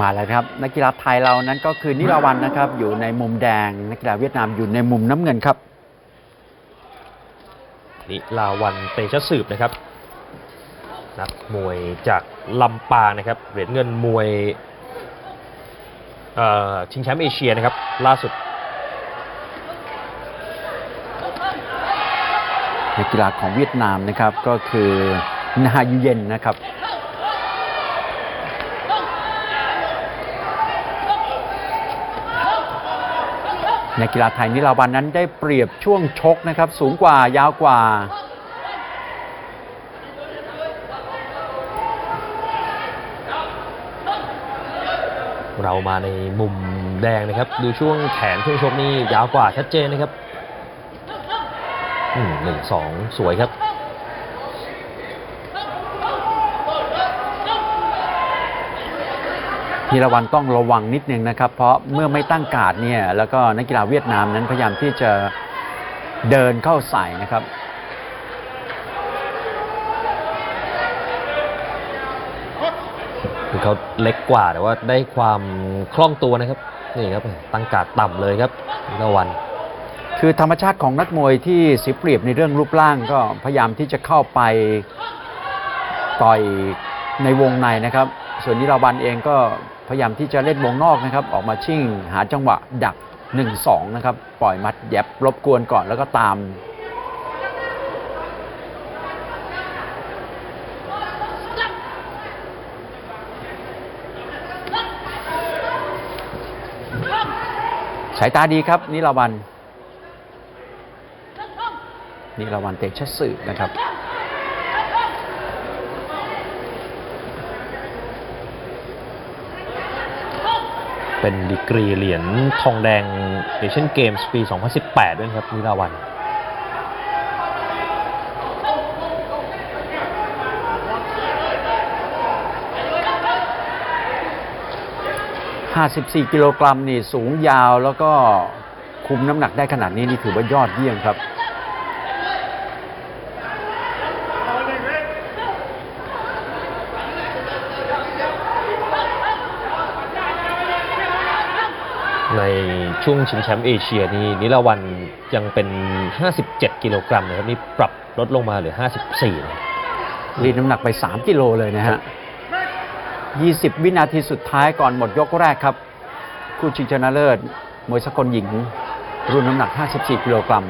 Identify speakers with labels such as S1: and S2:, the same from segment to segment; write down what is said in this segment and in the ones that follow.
S1: มาแล้วครับ นักกีฬาไทยเรานั้นก็คือนิรวันนะครับ อยู่ในมุมแดง นักกีฬาเวียดนามอยู่ในมุมน้ำเงินครับ
S2: นิลาวันเตชะสืบนะครับ นักมวยจากลำปางนะครับเหรียญเงินมวยเอ่อชิงแชมป์เอเชียนะครับ ล่าสุด
S1: นักกีฬาของเวียดนามนะครับก็คือนายูเย็นนะครับ นักกีฬาไทยนิราวันนั้นได้เปรียบช่วงชกนะครับ สูงกว่ายาวกว่า
S2: เรามาในมุมแดงนะครับ ดูช่วงแขนช่วงชกนี่ยาวกว่าชัดเจนนะครับหนึ่งสองสวยครับ
S1: พีรวันต้องระวังนิดนึงนะครับ เพราะเมื่อไม่ตั้งการ์ดเนี่ยแล้วก็นักกีฬาเวียดนามนั้นพยายามที่จะเดินเข้าใส่นะครับ
S2: คือเขาเล็กกว่าแต่ว่าได้ความคล่องตัวนะครับนี่ครับตั้งการ์ดต่ำเลยครับนิลาวัน
S1: คือธรรมชาติของนักมวยที่เสียเปรียบในเรื่องรูปร่างก็พยายามที่จะเข้าไปต่อยในวงในนะครับ ส่วนนิราวันเองก็พยายามที่จะเล่นวงนอกนะครับ ออกมาชิ่งหาจังหวะดัก 1-2 นะครับ ปล่อยมัดแยบรบกวนก่อนแล้วก็ตามสายตาดีครับนิราวันนิราวันเตชะสืบนะครับ
S2: เป็นดีกรีเหรียญทองแดงเอเชียนเกมส์ปี 2018 ด้วยครับนิลาวัน
S1: 54 กิโลกรัมนี่สูงยาวแล้วก็คุมน้ำหนักได้ขนาดนี้นี่ถือว่ายอดเยี่ยมครับ
S2: ในช่วงชิงแชมป์เอเชียนี่นิลาวันยังเป็น 57 กิโลกรัมนะครับนี่ปรับลดลงมาเหลือ 54นะครับ
S1: รีดน้ำหนักไป 3 กิโลเลยนะฮะ 20 วินาทีสุดท้ายก่อนหมดยกแรกครับ คู่ชิงชนะเลิศมวยสากลหญิง รุ่นน้ำหนัก 54 กิโลกรัม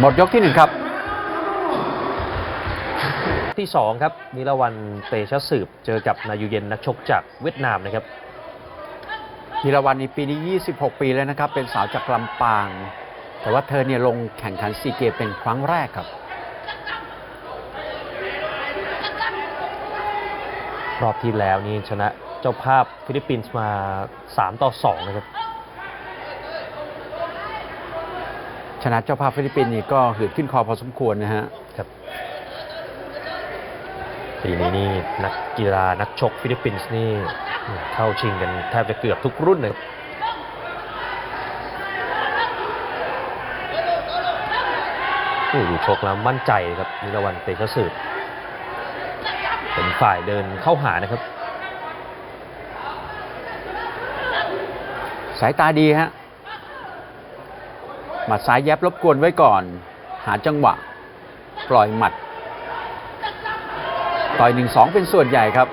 S1: หมดยกที่หนึ่งครับ
S2: ที่2ครับนิลาวันเตชะสืบเจอกับนายูเย็นนักชกจากเวียดนามนะครับ
S1: ธีรวรรณในปีนี้ 26 ปีแล้วนะครับ เป็นสาวจากลำปาง แต่ว่าเธอเนี่ยลงแข่งขันซีเกมเป็นครั้งแรกครับ
S2: รอบที่แล้วนี่ชนะเจ้าภาพฟิลิปปินส์มา 3 ต่อ 2 นะครับ
S1: ชนะเจ้าภาพฟิลิปปินส์นี่ก็หืดขึ้นคอพอสมควรนะฮะ
S2: ครับปีนี้นี่นักกีฬานักชกฟิลิปปินส์นี่เข้าชิงกันแทบจะเกือบทุกรุ่นเลยครับโอ้โหดูชกแล้วมั่นใจครับนิรวันเตชะสืบเป็นฝ่ายเดินเข้าหานะครับ
S1: สายตาดีฮะห มัดซ้ายแยบรบกวนไว้ก่อน หาจังหวะ ปล่อยหมัด ต่อยหนึ่งสองเป็นส่วนใหญ่ครับ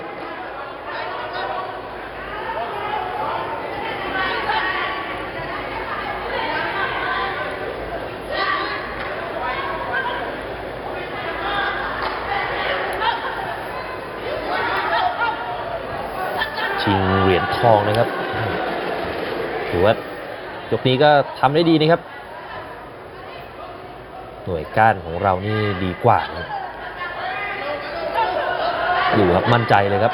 S2: ชิงเหรียญทองนะครับ ถือว่ายกนี้ก็ทำได้ดีนะครับ หน่วยก้านของเรานี่ดีกว่านะอยู่ครับมั่นใจเลยครับ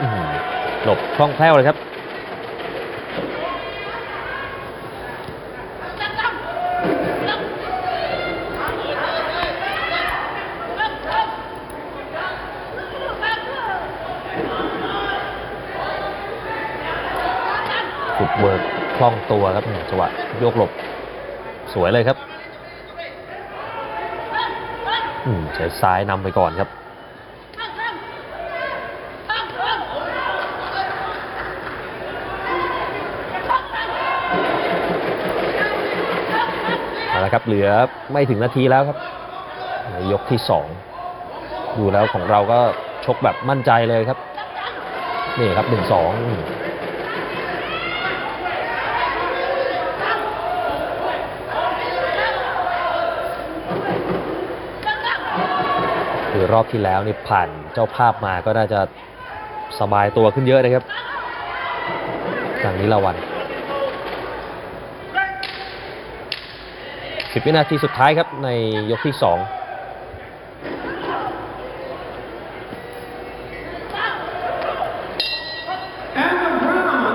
S2: หลบคล่องแคล่วเลยครับฟุตเวิร์กคล่องตัวครับจังหวะโยกหลบ สวยเลยครับ ใช้ซ้ายนำไปก่อนครับ เอาละครับเหลือไม่ถึงนาทีแล้วครับ ยกที่สองดูแล้วของเราก็ชกแบบมั่นใจเลยครับ นี่ครับหนึ่งสอง คือรอบที่แล้วนี่ผ่านเจ้าภาพมาก็น่าจะสบายตัวขึ้นเยอะนะครับทางนี้ละวัน 10 วินาทีสุดท้ายครับในยกที่2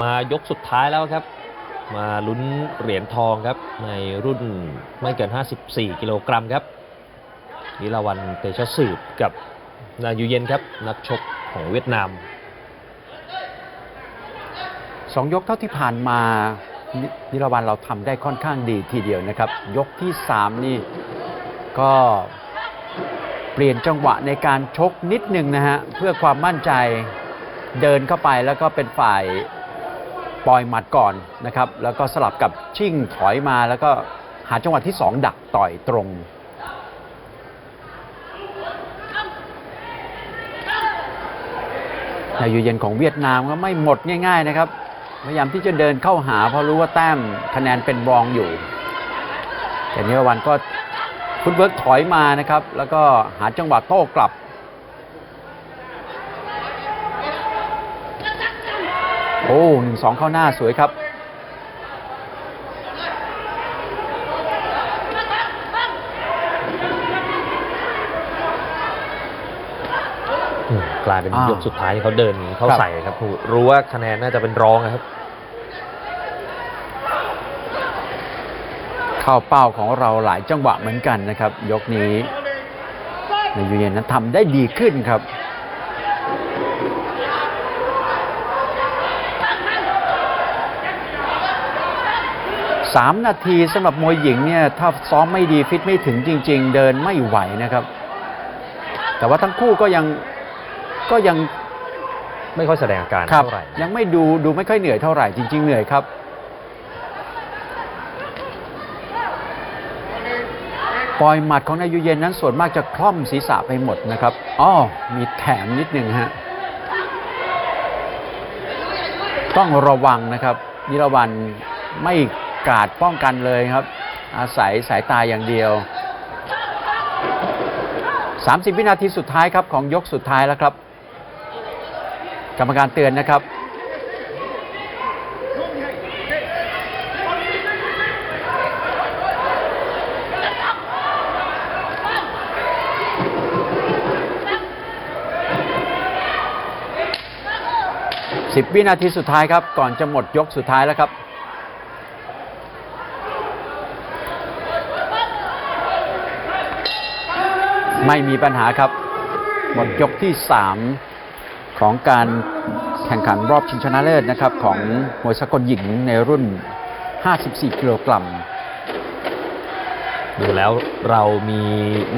S2: มายกสุดท้ายแล้วครับ มาลุ้นเหรียญทองครับ ในรุ่นไม่เกิน 54 กิโลกรัมครับ นิลาวันเตชะสืบกับนายูเย็นครับนักชกของเวียดนาม
S1: สองยกเท่าที่ผ่านมานิรวันเราทำได้ค่อนข้างดีทีเดียวนะครับ ยกที่สามนี่ก็เปลี่ยนจังหวะในการชกนิดหนึ่งนะฮะ เพื่อความมั่นใจเดินเข้าไปแล้วก็เป็นฝ่ายปล่อยหมัดก่อนนะครับ แล้วก็สลับกับชิ่งถอยมาแล้วก็หาจังหวะที่สองดักต่อยตรง นายยูเย็นของเวียดนามก็ไม่หมดง่าย ๆ นะครับ พยายามที่จะเดินเข้าหาเพราะรู้ว่าแต้มคะแนนเป็นรองอยู่ แต่นิรวันก็ฟุตเวิร์กถอยมานะครับ แล้วก็หาจังหวะโต้กลับโอ้หนึ่งสองเข้าหน้าสวยครับ
S2: อืม กลายเป็น
S1: อ้าวย
S2: กสุดท้ายที่เขาเดินเข้า
S1: ครับ
S2: ใส่ครับรู้ว่าคะแนนน่าจะเป็นรองนะครับ
S1: เข้าเป้าของเราหลายจังหวะเหมือนกันนะครับ ยกนี้นายยูเย็นนั้นทำได้ดีขึ้นครับสามนาทีสำหรับมวยหญิงเนี่ยถ้าซ้อมไม่ดีฟิตไม่ถึงจริง ๆ เดินไม่ไหวนะครับ แต่ว่าทั้งคู่ก็ยัง ก็ยัง
S2: ไม่ค่อยแสดงอาการ
S1: ครับ
S2: เท่าไหร่
S1: ยังไม่ดูดูไม่ค่อยเหนื่อยเท่าไหร่จริง ๆ เหนื่อยครับ ปล่อยหมัดของนายยูเย็นนั้นส่วนมากจะคล่อมศีรษะไปหมดนะครับอ๋อมีแถมนิดหนึ่งฮะ ต้องระวังนะครับ นิรวันไม่กาดป้องกันเลยครับ อาศัยสายตาอย่างเดียว 30 วินาทีสุดท้ายครับของยกสุดท้ายแล้วครับ กรรมการเตือนนะครับ สิบวินาทีสุดท้ายครับ ก่อนจะหมดยกสุดท้ายแล้วครับไม่มีปัญหาครับ หมดยกที่ 3 ของการแข่งขันรอบชิงชนะเลิศนะครับของมวยสากลหญิงในรุ่น 54 กิโลกรัม
S2: ดูแล้วเรามี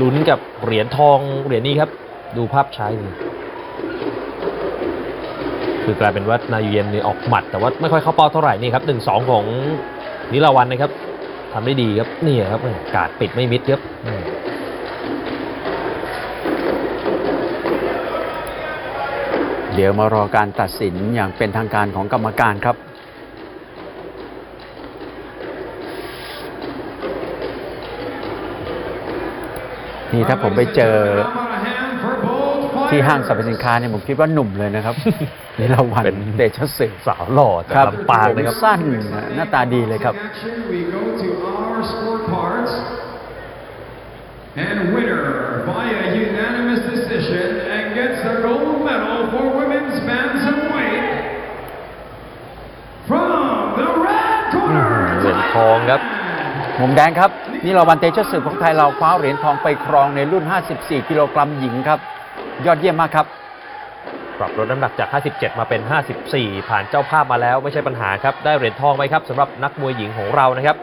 S2: ลุ้นกับเหรียญทองเหรียญนี้ครับ ดูภาพช้าดีคือกลายเป็นว่านายูเย็นนี่ออกหมัด แต่ว่าไม่ค่อยเข้าเป้าเท่าไหร่นี่ครับหนึ่งสองของนิลาวันนะครับทำได้ดีครับนี่ครับกาดปิดไม่มิดครับ
S1: เดี๋ยวมารอการตัดสินอย่างเป็นทางการของกรรมการครับนี่ถ้าผมไปเจอที่ห้างสรรพสินค้าเนี่ยผมคิดว่าหนุ่มเลยนะครับนี่เราวัน
S2: เป็น
S1: เดชศึก
S2: สาวหล่อจาก
S1: ครับ
S2: ลำปางนะครับ
S1: ผมสั้นหน้าตาดีเลยครับ
S3: Action, we go to our scorecards. And winner via unanimous decision and gets the gold medal for women's bantamweight from the red
S2: เหรียญ
S3: corner.
S2: ทองครับ
S1: มุมแดงครับนี่เราวันเตชะศึกของไทยเราคว้าเหรียญทองไปครองในรุ่น 54 กิโลกรัมหญิงครับ ยอดเยี่ยมมากครับ
S2: ปรับลดน้ำหนักจาก 57 มาเป็น 54 ผ่านเจ้าภาพมาแล้วไม่ใช่ปัญหาครับ ได้เหรียญทองไหมครับสำหรับนักมวยหญิงของเรานะครับ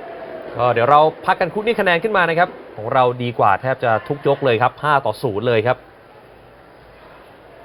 S2: ก็เดี๋ยวเราพักกันครู่นี้คะแนนขึ้นมานะครับ ของเราดีกว่าแทบจะทุกยกเลยครับ 5 ต่อ 0 เลยครับ